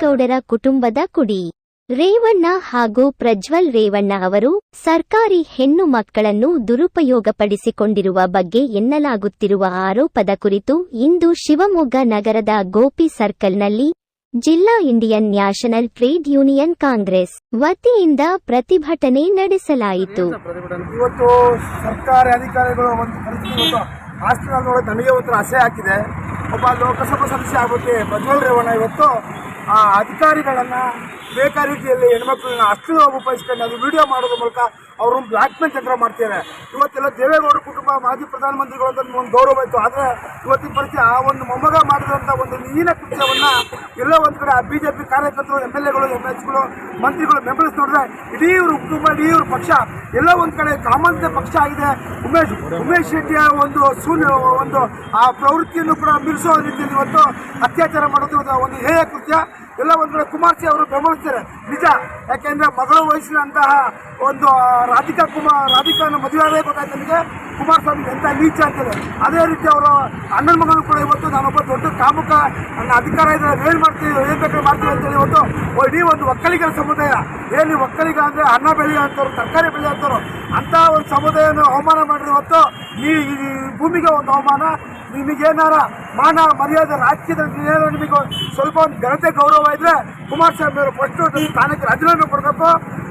ಗೌಡರ ಕುಟುಂಬದ ಕುಡಿ ರೇವಣ್ಣ ಹಾಗೂ ಪ್ರಜ್ವಲ್ ರೇವಣ್ಣ ಅವರು ಸರ್ಕಾರಿ ಹೆಣ್ಣು ಮಕ್ಕಳನ್ನು ದುರುಪಯೋಗಪಡಿಸಿಕೊಂಡಿರುವ ಬಗ್ಗೆ ಎನ್ನಲಾಗುತ್ತಿರುವ ಆರೋಪದ ಕುರಿತು ಇಂದು ಶಿವಮೊಗ್ಗ ನಗರದ ಗೋಪಿ ಸರ್ಕಲ್ನಲ್ಲಿ ಜಿಲ್ಲಾ Indian National Trade Union Congress ವತಿಯಿಂದ ಪ್ರತಿಭಟನೆ ನಡೆಸಲಾಯಿತು ಇವತ್ತು ಸರ್ಕಾರಿ ಅಧಿಕಾರಿಗಳು ಒಂದು ನನಗೆ ಒಂಥರ ಆಸೆ ಹಾಕಿದೆ ಒಬ್ಬ ಲೋಕಸಭಾ ಸದಸ್ಯ ಆಗುತ್ತೆ. ಪ್ರಜ್ವಲ್ ರೇವಣ್ಣ ಇವತ್ತು ಆ ಅಧಿಕಾರಿಗಳನ್ನ ಬೇಕಾ ರೀತಿಯಲ್ಲಿ ಹೆಣ್ಮಕ್ಳನ್ನ ಅಷ್ಟು ಉಪಯೋಗಿಸ್ಕೊಂಡು ಅದು ವಿಡಿಯೋ ಮಾಡೋದ್ರ ಮೂಲಕ ಅವರು ಬ್ಲಾಕ್ ಮೇಲ್ ಚಂದ್ರ ಮಾಡ್ತಾರೆ ಇವತ್ತೆಲ್ಲ ದೇವೇಗೌಡ ಕುಟುಂಬ ಮಾಜಿ ಪ್ರಧಾನಮಂತ್ರಿಗಳು ಅಂತ ಒಂದು ಗೌರವ ಇತ್ತು. ಆದರೆ ಇವತ್ತಿನ ಪರಿಸ್ಥಿತಿ ಆ ಒಂದು ಮೊಮ್ಮಗ ಮಾಡಿದಂಥ ಒಂದು ಹೀನ ಕೃತ್ಯವನ್ನು ಎಲ್ಲೋ ಒಂದು ಕಡೆ ಆ ಪಿ ಕಾರ್ಯಕರ್ತರು ಎಂ ಎಲ್ ಎಗಳು ಎಂ ಎಚ್ಗಳು ಮಂತ್ರಿಗಳು ಬೆಂಬಲಿಸಿ ನೋಡಿದ್ರೆ ಇಡೀ ಇವರು ಕುಟುಂಬ, ಇಡೀ ಇವ್ರ ಪಕ್ಷ, ಎಲ್ಲೋ ಒಂದು ಕಡೆ ಕಾಮಂತ ಪಕ್ಷ ಆಗಿದೆ. ಉಮೇಶ್ ಉಮೇಶ್ ಶೆಟ್ಟಿಯ ಒಂದು ಶೂನ್ಯ, ಒಂದು ಆ ಪ್ರವೃತ್ತಿಯನ್ನು ಕೂಡ ಮೀರಿಸೋ ರೀತಿಯಲ್ಲಿ ಇವತ್ತು ಅತ್ಯಾಚಾರ ಮಾಡೋದು ಒಂದು ಹೇಯ ಕೃತ್ಯ. ಎಲ್ಲ ಒಂದು ಕಡೆ ಕುಮಾರ್ಸಿ ಅವರು ಬೆಂಬಲಿಸ್ತಾರೆ ನಿಜ, ಯಾಕೆಂದರೆ ಮಗಳ ವಯಸ್ಸಿನಂತಹ ಒಂದು ರಾಧಿಕಾ ಕುಮಾರ್, ರಾಧಿಕಾನ ಮದುವೆ ಆಗೇ ಗೊತ್ತಾಯ್ತು ನನಗೆ ಕುಮಾರಸ್ವಾಮಿ ಎಂತ ನೀಚ ಅಂತಾರೆ ಅದೇ ರೀತಿ ಅವರು ಅಣ್ಣನ ಮಗನು ಕೂಡ ಇವತ್ತು ನಾನೊಬ್ಬ ದೊಡ್ಡ ಕಾಮುಕ, ನನ್ನ ಅಧಿಕಾರ ಇದನ್ನು ಏನು ಮಾಡ್ತೀವಿ ಏನ್ ಬೇಕಾದ್ರೆ ಮಾಡ್ತೀವಿ ಅಂತೇಳಿ ಇವತ್ತು ಇಡೀ ಒಂದು ಒಕ್ಕಲಿಗರ ಸಮುದಾಯ. ಏನು ಒಕ್ಕಲಿಗ ಅಂದ್ರೆ ಅನ್ನ ಬೆಳೆಯೋ ಅಂತವ್ರು, ತರಕಾರಿ ಬೆಳೆಯೋ ಅಂತವ್ರು ಅಂತ ಒಂದು ಸಮುದಾಯವನ್ನು ಅವಮಾನ ಮಾಡಿದ್ರೆ ಇವತ್ತು. ಈ ಈ ಭೂಮಿಗೆ ಒಂದು ಅವಮಾನ, ನಿಮಗೇನಾರ ಮಾನ ಮರ್ಯಾದೆ ರಾಜಕೀಯದಲ್ಲಿ ನಿಮಗೆ ಸ್ವಲ್ಪ ಒಂದು ಘನತೆ ಗೌರವ ಇದ್ರೆ ಕುಮಾರಸ್ವಾಮಿ ಅವರು ಫಸ್ಟ್ ಸ್ಥಾನಕ್ಕೆ ರಾಜೀನಾಮೆ ಕೊಡಬೇಕು.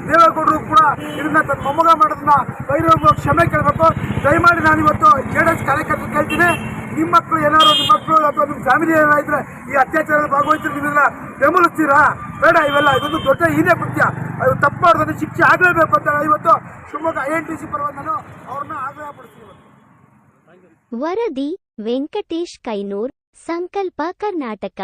ದೇವೇಗೌಡರು ಕೂಡ ಇದನ್ನ ತನ್ನ ಮೊಮ್ಮಗ ಮಾಡೋದನ್ನ ಬೈರೋಗ ಕ್ಷಮೆ ಕೇಳಬೇಕು. ದಯಮಾಡಿ ನಾನು ಇವತ್ತು ಜೆ ಡಿ ಎಸ್ ಕಾರ್ಯಕರ್ತರು ಕೇಳ್ತೀನಿ. ನಿಮ್ಮ ಮಕ್ಕಳು ಏನಾದ್ರು ನಿಮ್ಮ ಮಕ್ಕಳು ಅಥವಾ ನಿಮ್ಮ ಫ್ಯಾಮಿಲಿ ಏನಾರ ಈ ಅತ್ಯಾಚಾರದಲ್ಲಿ ಭಾಗವಹಿಸಿದ್ರೆ ನೀವೆಲ್ಲ ಬೆಂಬಲಿಸ್ತೀರಾ? ಬೇಡ, ಇವೆಲ್ಲ ಇದೊಂದು ದೊಡ್ಡ ಹೀನೇ ಕೃತ್ಯ. ಅದು ತಪ್ಪು ಶಿಕ್ಷೆ ಆಗಲೇಬೇಕು ಅಂತ ಇವತ್ತು Shivamogga I N T C ಪರವಾಗಿ ನಾನು ಅವ್ರನ್ನ ಆಗ್ರಹ ಪಡಿಸ್ತೀನಿ ಇವತ್ತು. ವರದಿ ವೆಂಕಟೇಶ್ ಕೈನೂರ್ ಸಂಕಲ್ಪ ಕರ್ನಾಟಕ.